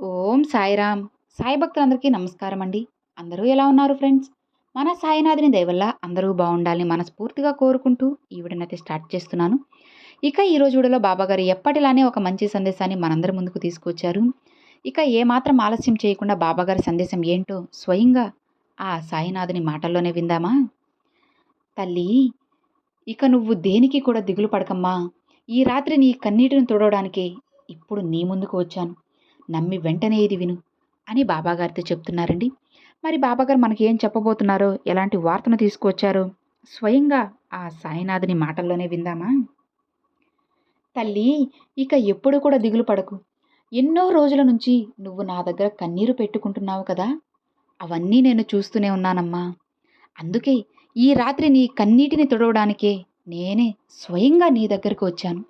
ఓం సాయిరామ్. సాయి భక్తులందరికీ నమస్కారం అండి అందరూ ఎలా ఉన్నారు ఫ్రెండ్స్? మన సాయినాథుని దయవల్ల అందరూ బాగుండాలని మనస్ఫూర్తిగా కోరుకుంటూ ఈ వీడియోనైతే స్టార్ట్ చేస్తున్నాను. ఇక ఈరోజు వీడియోలో బాబాగారు ఎప్పటిలానే ఒక మంచి సందేశాన్ని మనందరి ముందుకు తీసుకొచ్చారు. ఇక ఏమాత్రం ఆలస్యం చేయకుండా బాబాగారి సందేశం ఏంటో స్వయంగా ఆ సాయినాథుని మాటల్లోనే విందామా? తల్లి ఇక నువ్వు దేనికి కూడా దిగులు పడకమ్మా. ఈ రాత్రి నీ కన్నీటిని తుడవడానికే ఇప్పుడు నీ ముందుకు వచ్చాను. నమ్మి వెంటనే ఇది విను అని బాబాగారితో చెప్తున్నారండి. మరి బాబాగారు మనకి ఏం చెప్పబోతున్నారో ఎలాంటి వార్తను తీసుకువచ్చారో స్వయంగా ఆ సాయినాథుని మాటల్లోనే విందామా? తల్లి ఇక ఎప్పుడు కూడా దిగులు పడకు. ఎన్నో రోజుల నుంచి నువ్వు నా దగ్గర కన్నీరు పెట్టుకుంటున్నావు కదా. అవన్నీ నేను చూస్తూనే ఉన్నానమ్మా. అందుకే ఈ రాత్రి నీ కన్నీటిని తుడవడానికే నేనే స్వయంగా నీ దగ్గరకు వచ్చాను.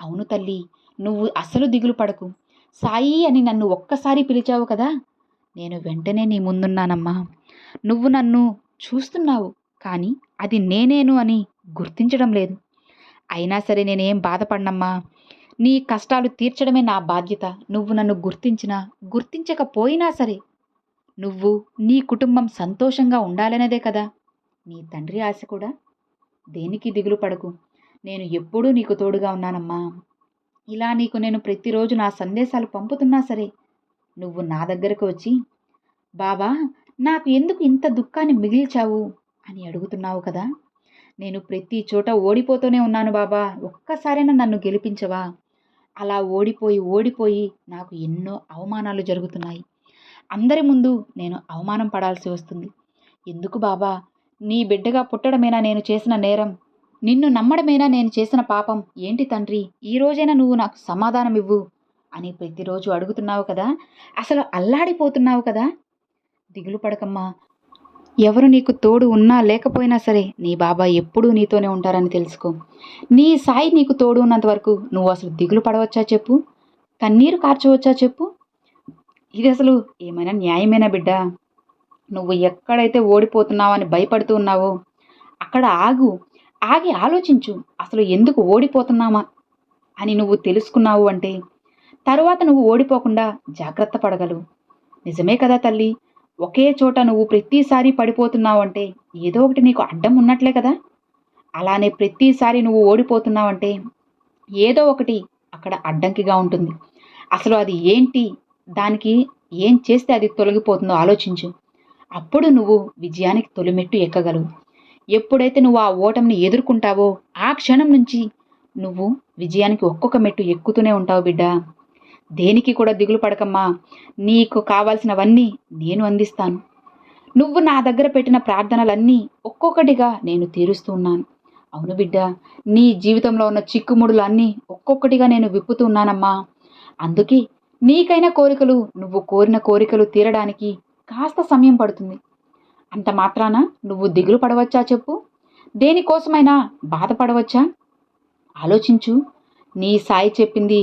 అవును తల్లి నువ్వు అసలు దిగులు పడకు. సాయి అని నన్ను ఒక్కసారి పిలిచావు కదా నేను వెంటనే నీ ముందున్నానమ్మా. నువ్వు నన్ను చూస్తున్నావు కానీ అది నేనేను అని గుర్తించడం లేదు. అయినా సరే నేనేం బాధపడినమ్మా. నీ కష్టాలు తీర్చడమే నా బాధ్యత. నువ్వు నన్ను గుర్తించినా గుర్తించకపోయినా సరే నువ్వు నీ కుటుంబం సంతోషంగా ఉండాలనేదే కదా. నీ తండ్రి ఆశ కూడా దేనికి దిగులు పడకు. నేను ఎప్పుడూ నీకు తోడుగా ఉన్నానమ్మా. ఇలా నీకు నేను ప్రతిరోజు నా సందేశాలు పంపుతున్నా సరే నువ్వు నా దగ్గరకు వచ్చి బాబా నాకు ఎందుకు ఇంత దుఃఖాన్ని మిగిల్చావు? అని అడుగుతున్నావు కదా. నేను ప్రతి చోట ఓడిపోతూనే ఉన్నాను బాబా. ఒక్కసారైనా నన్ను గెలిపించవా? అలా ఓడిపోయి ఓడిపోయి నాకు ఎన్నో అవమానాలు జరుగుతున్నాయి. అందరి ముందు నేను అవమానం పడాల్సి వస్తుంది. ఎందుకు బాబా? నీ బిడ్డగా పుట్టడమేనా నేను చేసిన నేరం? నిన్ను నమ్మడమేనా నేను చేసిన పాపం? ఏంటి తండ్రి? ఈ రోజైనా నువ్వు నాకు సమాధానం ఇవ్వు అని ప్రతిరోజు అడుగుతున్నావు కదా? అసలు అల్లాడిపోతున్నావు కదా? దిగులు పడకమ్మా. ఎవరు నీకు తోడు ఉన్నా లేకపోయినా సరే నీ బాబా ఎప్పుడూ నీతోనే ఉంటారని తెలుసుకో. నీ సాయి నీకు తోడు ఉన్నంత వరకు నువ్వు అసలు దిగులు పడవచ్చా చెప్పు? కన్నీరు కార్చవచ్చా చెప్పు? ఇది అసలు ఏమైనా న్యాయమేనా బిడ్డ? నువ్వు ఎక్కడైతే ఓడిపోతున్నావని భయపడుతూ ఉన్నావో అక్కడ ఆగు. ఆగి ఆలోచించు అసలు ఎందుకు ఓడిపోతున్నామా అని నువ్వు తెలుసుకున్నావు అంటే తరువాత నువ్వు ఓడిపోకుండా జాగ్రత్త పడగలవు. నిజమే కదా తల్లి ఒకే చోట నువ్వు ప్రతిసారి పడిపోతున్నావంటే ఏదో ఒకటి నీకు అడ్డం ఉన్నట్లే కదా. అలానే ప్రతిసారి నువ్వు ఓడిపోతున్నావంటే ఏదో ఒకటి అక్కడ అడ్డంకిగా ఉంటుంది. అసలు అది ఏంటి? దానికి ఏం చేస్తే అది తొలగిపోతుందో ఆలోచించు. అప్పుడు నువ్వు విజయానికి తొలిమెట్టు ఎక్కగలవు. ఎప్పుడైతే నువ్వు ఆ ఓటమిని ఎదుర్కొంటావో ఆ క్షణం నుంచి నువ్వు విజయానికి ఒక్కొక్క మెట్టు ఎక్కుతూనే ఉంటావు బిడ్డ. దేనికి కూడా దిగులు పడకమ్మా. నీకు కావాల్సినవన్నీ నేను అందిస్తాను. నువ్వు నా దగ్గర పెట్టిన ప్రార్థనలన్నీ ఒక్కొక్కటిగా నేను తీరుస్తూ ఉన్నాను. అవును బిడ్డ నీ జీవితంలో ఉన్న చిక్కుముడులు అన్నీ ఒక్కొక్కటిగా నేను విప్పుతూ ఉన్నానమ్మా. అందుకే నీకైన కోరికలు నువ్వు కోరిన కోరికలు తీరడానికి కాస్త సమయం పడుతుంది. అంత మాత్రాన? నువ్వు దిగులు పడవచ్చా చెప్పు. దేనికోసమైనా బాధపడవచ్చా? ఆలోచించు. నీ సాయి చెప్పింది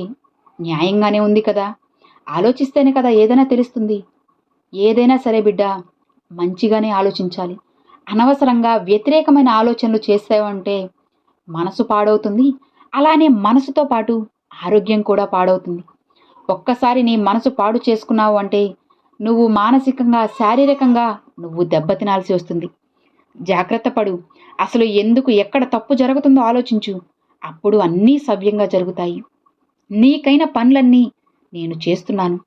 న్యాయంగానే ఉంది కదా. ఆలోచిస్తేనే కదా ఏదైనా తెలుస్తుంది. ఏదైనా సరే బిడ్డ మంచిగానే ఆలోచించాలి. అనవసరంగా వ్యతిరేకమైన ఆలోచనలు చేసావంటే మనసు పాడవుతుంది. అలానే మనసుతో పాటు ఆరోగ్యం కూడా పాడవుతుంది. ఒక్కసారి నీ మనసు పాడు చేసుకున్నావు అంటే నువ్వు మానసికంగా శారీరకంగా నువ్వు దెబ్బతినాల్సి వస్తుంది. జాగ్రత్త పడు. అసలు ఎందుకు ఎక్కడ తప్పు జరుగుతుందో ఆలోచించు. అప్పుడు అన్నీ సవ్యంగా జరుగుతాయి. నీకైన పనులన్నీ నేను చేస్తున్నాను.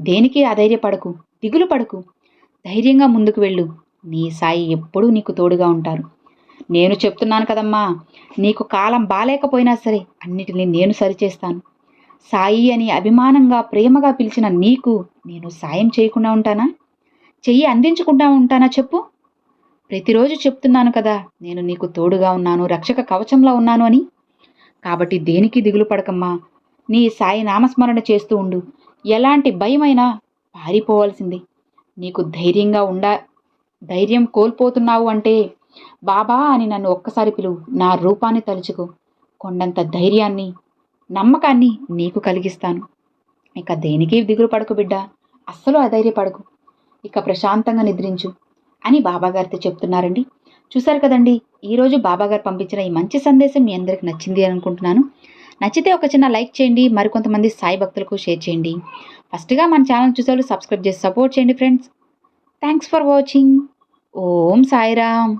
దేనికి అధైర్యపడకు దిగులు పడకు. ధైర్యంగా ముందుకు వెళ్ళు. నీ సాయి ఎప్పుడూ నీకు తోడుగా ఉంటారు. నేను చెప్తున్నాను కదమ్మా నీకు కాలం బాలేకపోయినా సరే అన్నిటినీ నేను సరిచేస్తాను. సాయి అని అభిమానంగా ప్రేమగా పిలిచిన నీకు నేను సాయం చేయకుండా ఉంటానా? చెయ్యి అందించకుండా ఉంటానా చెప్పు? ప్రతిరోజు చెప్తున్నాను కదా నేను నీకు తోడుగా ఉన్నాను రక్షక కవచంలా ఉన్నాను అని. కాబట్టి దేనికి దిగులు పడకమ్మా? నీ సాయి నామస్మరణ చేస్తూ ఉండు. ఎలాంటి భయమైనా పారిపోవాల్సింది. నీకు ధైర్యంగా ఉండా ధైర్యం కోల్పోతున్నావు అంటే బాబా అని నన్ను ఒక్కసారి పిలువు. నా రూపాన్ని తలుచుకో. కొండంత ధైర్యాన్ని నమ్మకాన్ని నీకు కలిగిస్తాను. ఇక దేనికి దిగులు పడకు బిడ్డ. అస్సలు అధైర్యపడకు. ఇక ప్రశాంతంగా నిద్రించు అని బాబాగారితో చెప్తున్నారండి. చూశారు కదండి ఈరోజు బాబాగారు పంపించిన ఈ మంచి సందేశం మీ అందరికి నచ్చింది అనుకుంటున్నాను. నచ్చితే ఒక చిన్న లైక్ చేయండి మరికొంతమంది సాయి భక్తులకు షేర్ చేయండి. ఫస్ట్గా మన ఛానల్ చూసేవాళ్ళు సబ్స్క్రైబ్ చేసి సపోర్ట్ చేయండి friends. Thanks for watching. Om Sairam.